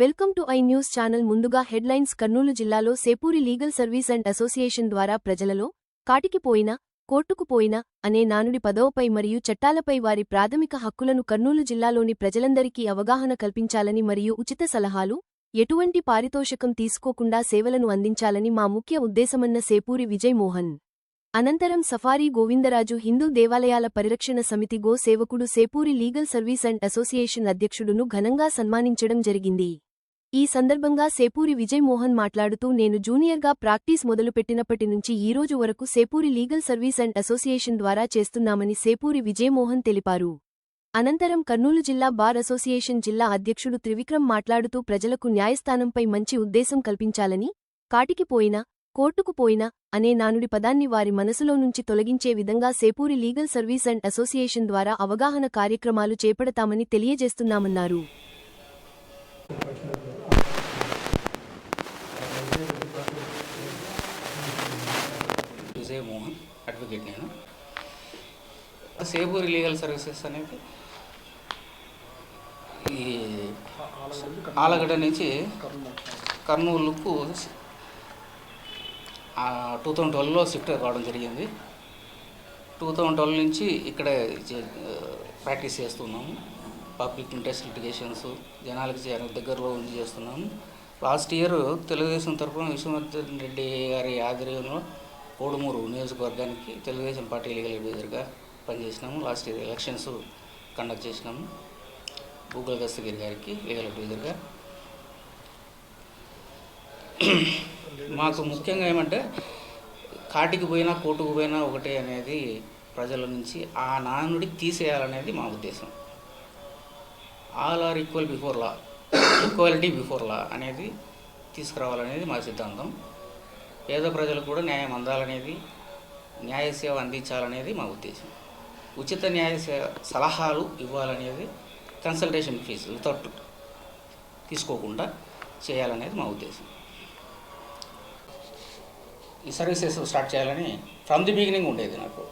Welcome to I news channel. ముందుగా headlines Kurnool జిల్లాలో Sepuri legal service and association ద్వారా ప్రజలలో కాటికిపోయిన కోర్టుకుపోయిన అనే నానుడి పదవపై మరియు చట్టాలపై వారి ప్రాథమిక హక్కులను కర్నూలు జిల్లాలోని ప్రజలందరికీ అవగాహన కల్పించాలని మరియు ఉచిత సలహాలు ఎటువంటి పారితోషకం తీసుకోకుండా సేవలను అందించాలని మా ముఖ్య ఉద్దేశమన్న సేపూరి విజయ్ మోహన్. అనంతరం సఫారీ గోవిందరాజు హిందూ దేవాలయాల పరిరక్షణ సమితి గో సేవకుడు Sepuri legal service and association అధ్యక్షుడును ఘనంగా సన్మానించడం జరిగింది. ఈ సందర్భంగా సేపూరి విజయ్ మోహన్ మాట్లాడుతూ నేను జూనియర్గా ప్రాక్టీస్ మొదలుపెట్టినప్పటి నుంచి ఈ రోజు వరకు Sepuri legal service and association ద్వారా చేస్తున్నామని సేపూరి విజయ్ మోహన్ తెలిపారు. అనంతరం కర్నూలు జిల్లా బార్ అసోసియేషన్ జిల్లా అధ్యక్షుడు త్రివిక్రమ్ మాట్లాడుతూ ప్రజలకు న్యాయస్థానంపై మంచి ఉద్దేశం కల్పించాలని కాటికి పోయినా కోర్టుకు అనే నానుడి పదాన్ని వారి మనసులో నుంచి తొలగించే విధంగా Sepuri legal service and association ద్వారా అవగాహన కార్యక్రమాలు చేపడతామని తెలియజేస్తున్నామన్నారు. మోహన్ అడ్వకేట్ నేను. లీగల్ సర్వీసెస్ అనేది ఈ ఆలగడ్డ నుంచి కర్నూలుకు టూ థౌజండ్ ట్వెల్వ్లో షిఫ్ట్ కావడం జరిగింది. టూ థౌజండ్ ట్వెల్వ్ నుంచి ఇక్కడే ప్రాక్టీస్ చేస్తున్నాము. పబ్లిక్ ఇంట్రెస్ట్ లిటిగేషన్స్ జనాలకి దగ్గరలో ఉండి చేస్తున్నాము. లాస్ట్ ఇయర్ తెలుగుదేశం తరఫున విశ్వనాథన్ రెడ్డి గారి ఆధ్వర్యంలో కోడుమూరు నియోజకవర్గానికి తెలుగుదేశం పార్టీ లీగల్ అడ్వైజర్గా పనిచేసినాము. లాస్ట్ ఇయర్ ఎలక్షన్స్ కండక్ట్ చేసినాము. గూగుల్ దస్తగిరి గారికి లీగల్ అడ్వైజర్గా మాకు ముఖ్యంగా ఏమంటే కాటికి పోయినా కోర్టుకు పోయినా ఒకటే అనేది ప్రజల నుంచి ఆ నానుడి తీసేయాలనేది మా ఉద్దేశం. All are equal before law equality before law అనేది తీసుకురావాలనేది మా సిద్ధాంతం. పేద ప్రజలకు కూడా న్యాయం అందాలనేది న్యాయ సేవ అందించాలనేది మా ఉద్దేశం. ఉచిత న్యాయ సేవ సలహాలు ఇవ్వాలనేది కన్సల్టేషన్ ఫీజు వితౌట్ తీసుకోకుండా చేయాలనేది మా ఉద్దేశం. ఈ సర్వీసెస్ స్టార్ట్ చేయాలని ఫ్రమ్ ది బిగినింగ్ ఉండేది నాకు.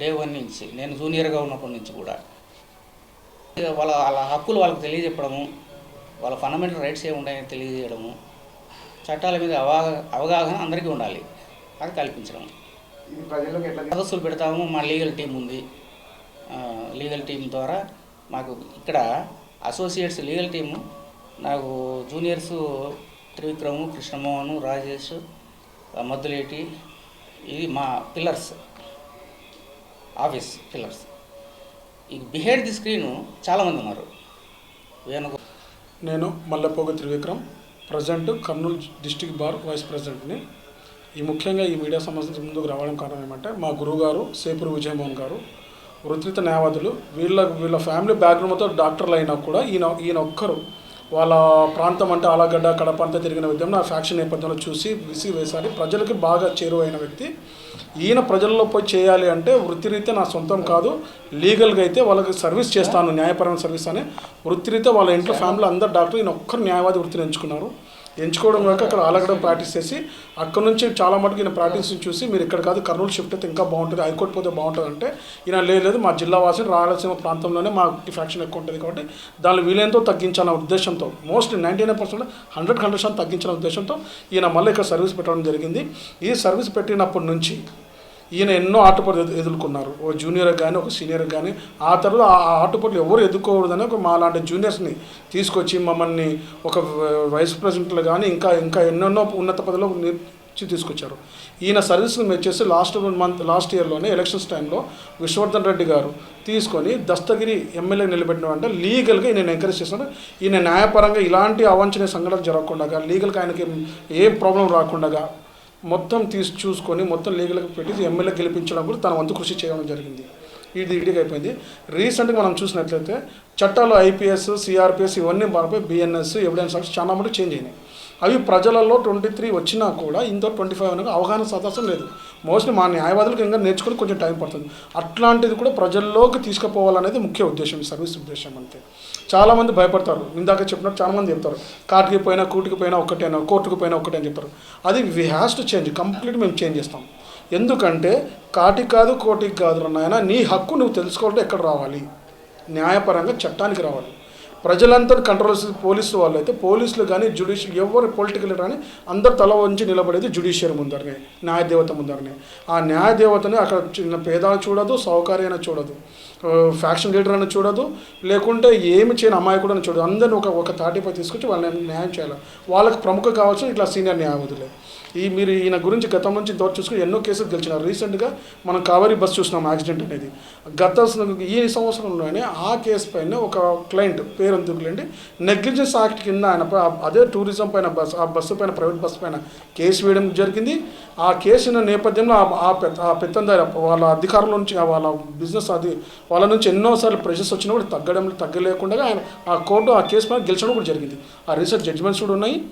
డే వన్ నుంచి నేను జూనియర్గా ఉన్నప్పటి నుంచి కూడా. వాళ్ళ వాళ్ళ హక్కులు వాళ్ళకి తెలియజెప్పడము వాళ్ళ ఫండమెంటల్ రైట్స్ ఏ ఉన్నాయని తెలియజేయడము చట్టాల మీద అవగా అవగాహన అందరికీ ఉండాలి. అది కల్పించడం సదస్సులు పెడతాము మా లీగల్ టీం ఉంది. లీగల్ టీం ద్వారా మాకు ఇక్కడ అసోసియేట్స్ లీగల్ టీము నాకు జూనియర్స్ త్రివిక్రము కృష్ణమోహన్ రాజేష్ మద్దులేటి ఇది మా పిల్లర్స్ ఆఫీస్ పిల్లర్స్ ఈ బిహైండ్ ది స్క్రీన్ చాలామంది ఉన్నారు. వేణుగు నేను Mallepoga Trivikram present Kurnool district bar vice ప్రెసిడెంట్ని ఈ ముఖ్యంగా ఈ మీడియా సంబంధించి ముందుకు రావడం కారణం ఏమంటే మా గురువు గారు విజయమోహన్ గారు వృత్తిత న్యాయవాదులు వీళ్ళ వీళ్ళ ఫ్యామిలీ బ్యాక్గ్రౌండ్తో డాక్టర్లు అయినా కూడా ఈయన ఈయన ఒక్కరు వాళ్ళ ప్రాంతం అంటే ఆలగడ్డ కడప అంతా తిరిగిన విధంగా ఆ ఫ్యాక్షన్ నేపథ్యంలో చూసి విసి వేసారి ప్రజలకి బాగా చేరువైన వ్యక్తి. ఈయన ప్రజల్లో పోయి చేయాలి అంటే వృత్తిరీత్యా నా సొంతం కాదు. లీగల్గా అయితే వాళ్ళకి సర్వీస్ చేస్తాను న్యాయపరమైన సర్వీస్ అని. వృత్తిరీత్యా వాళ్ళ ఇంట్లో ఫ్యామిలీ అందరు డాక్టర్ ఈయన ఒక్కరు న్యాయవాది వృత్తిని ఎంచుకున్నారు. ఎంచుకోవడం కాక అక్కడ ఆలగడ ప్రాక్టీస్ చేసి అక్కడ నుంచి చాలా మటుకు ఈయన ప్రాక్టీస్ చూసి మీరు ఇక్కడ కాదు కర్నూలు షిఫ్ట్ అయితే ఇంకా బాగుంటుంది హైకోర్టు పోతే బాగుంటుంది అంటే ఈయన లేదు మా జిల్లా వాసి రాయలసీమ ప్రాంతంలోనే మా ఫ్యాక్షన్ ఎక్కువ ఉంటుంది కాబట్టి దాన్ని వీలైనంతో తగ్గించాలన్న ఉద్దేశంతో mostly ninety nine percent hundred hundred శాతం తగ్గించిన ఉద్దేశంతో ఈయన మళ్ళీ ఇక్కడ సర్వీస్ పెట్టడం జరిగింది. ఈ సర్వీస్ పెట్టినప్పటి నుంచి ఈయన ఎన్నో ఆటపోట్లు ఎదుర్కొన్నారు. ఒక జూనియర్ కానీ ఒక సీనియర్ కానీ ఆ తర్వాత ఆ ఆటపోట్లు ఎవరు ఎదుర్కోకూడదని ఒక మా లాంటి జూనియర్స్ని తీసుకొచ్చి మమ్మల్ని ఒక వైస్ ప్రెసిడెంట్లు కానీ ఇంకా ఇంకా ఎన్నెన్నో ఉన్నత పదవిలో తీసుకొచ్చారు. ఈయన సర్వీస్ని వచ్చేసి లాస్ట్ మంత్ లాస్ట్ ఇయర్లోనే ఎలక్షన్స్ టైంలో విశ్వవర్ధన్ రెడ్డి గారు తీసుకొని దస్తగిరి ఎమ్మెల్యే నిలబెట్టిన అంటే లీగల్గా నేను ఎంకరేజ్ చేస్తాను ఈయన న్యాయపరంగా ఇలాంటి అవాంఛనీయ సంఘటనలు జరగకుండా లీగల్గా ఆయనకి ఏం ప్రాబ్లం రాకుండా మొత్తం తీసి చూసుకొని మొత్తం లీగల్గా పెట్టి ఎమ్మెల్యే గెలిపించడం కూడా తన వంతు కృషి చేయడం జరిగింది. ఇది ఇడిగా అయిపోయింది. రీసెంట్గా మనం చూసినట్లయితే చట్టాలు ఐపీఎస్ సిఆర్పిఎస్ ఇవన్నీ మారిపోయి బిఎన్ఎస్ ఎవిడెన్స్ యాక్ట్స్ చాలా మటుకు చేంజ్ అయినాయి. అవి ప్రజలలో ట్వంటీ త్రీ వచ్చినా కూడా ఇంత ట్వంటీ ఫైవ్ అనేది అవగాహన సదస్సు లేదు. మోస్ట్లీ మా న్యాయవాదులకు ఇంకా నేర్చుకుని కొంచెం టైం పడుతుంది. అట్లాంటిది కూడా ప్రజల్లోకి తీసుకుపోవాలనేది ముఖ్య ఉద్దేశం ఈ సర్వీస్ ఉద్దేశం అంతే. చాలామంది భయపడతారు. ఇందాక చెప్పినట్టు చాలామంది చెప్తారు. కాటికి పోయినా కూటికి పోయినా ఒకటేనా కోర్టుకు పోయినా ఒకటే అని చెప్తారు అది we has to change complete మేము చేంజ్ చేస్తాం. ఎందుకంటే కాటి కాదు కోటికి కాదు నాయన నీ హక్కు నువ్వు తెలుసుకోవాలంటే ఎక్కడ రావాలి? న్యాయపరంగా చట్టానికి రావాలి. ప్రజలంతా కంట్రోల్ చేసే పోలీసు వాళ్ళు అయితే పోలీసులు కానీ జ్యుడిషియల్ ఎవరు పొలిటికల్ కానీ అందరు తల వంచి నిలబడేది జ్యుడిషియరీ ముందరనే న్యాయదేవత ముందరనే. ఆ న్యాయదేవతని అక్కడ చిన్న పేద చూడదు సౌకర్యం అయినా చూడదు. ఫ్యాక్షన్ లీడర్ అని చూడదు లేకుంటే ఏమి చేయని అమాయకుడు అని చూడదు. అందరిని ఒక ఒక తాటిపై తీసుకొచ్చి వాళ్ళని న్యాయం చేయాలి? వాళ్ళకి ప్రముఖ కావచ్చు ఇట్లా సీనియర్ న్యాయవాదులే ఈ మీరు ఈయన గురించి గతం నుంచి ఇంతవరకు చూసుకుని ఎన్నో కేసులు గెలిచినారు. రీసెంట్గా మనం కావేరీ బస్ చూసినాం యాక్సిడెంట్ అనేది. గత ఈ సంవత్సరంలోనే ఆ కేసు పైన ఒక క్లయింట్ పేరు ఎందుకులేండి నెగ్లిజెన్స్ యాక్ట్ కింద ఆయన అదే టూరిజం పైన బస్ ఆ బస్సు పైన ప్రైవేట్ బస్సు పైన కేసు వేయడం జరిగింది. ఆ కేసు నేపథ్యంలో ఆ- పెద్ద పెత్తందారి వాళ్ళ అధికారుల నుంచి వాళ్ళ బిజినెస్ అది వాళ్ళ నుంచి ఎన్నోసార్లు ప్రెషర్స్ వచ్చినా కూడా తగ్గడం తగ్గలేకుండా ఆయన ఆ కోర్టు ఆ కేసు పైన గెలిచడం కూడా జరిగింది. ఆ రీసెంట్ జడ్జిమెంట్స్ కూడా ఉన్నాయి.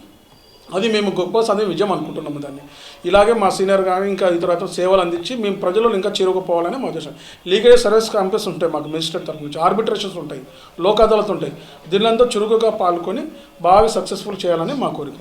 అది మేము గొప్ప సాధన విజయం అనుకుంటున్నాము దాన్ని. ఇలాగే మా సీనియర్ కానీ ఇంకా ఇతర సేవలు అందించి మేము ప్రజల్లో ఇంకా చేరుకుపోవాలని మా ఉద్దేశం. లీగల్ సర్వీస్ క్యాంపస్ ఉంటాయి మాకు మినిస్టర్ తరఫు నుంచి. ఆర్బిట్రేషన్స్ ఉంటాయి లోక్ అదాలత్ ఉంటాయి. దీనిలో చురుకుగా పాల్గొని బాగా సక్సెస్ఫుల్ చేయాలని మా కోరిక.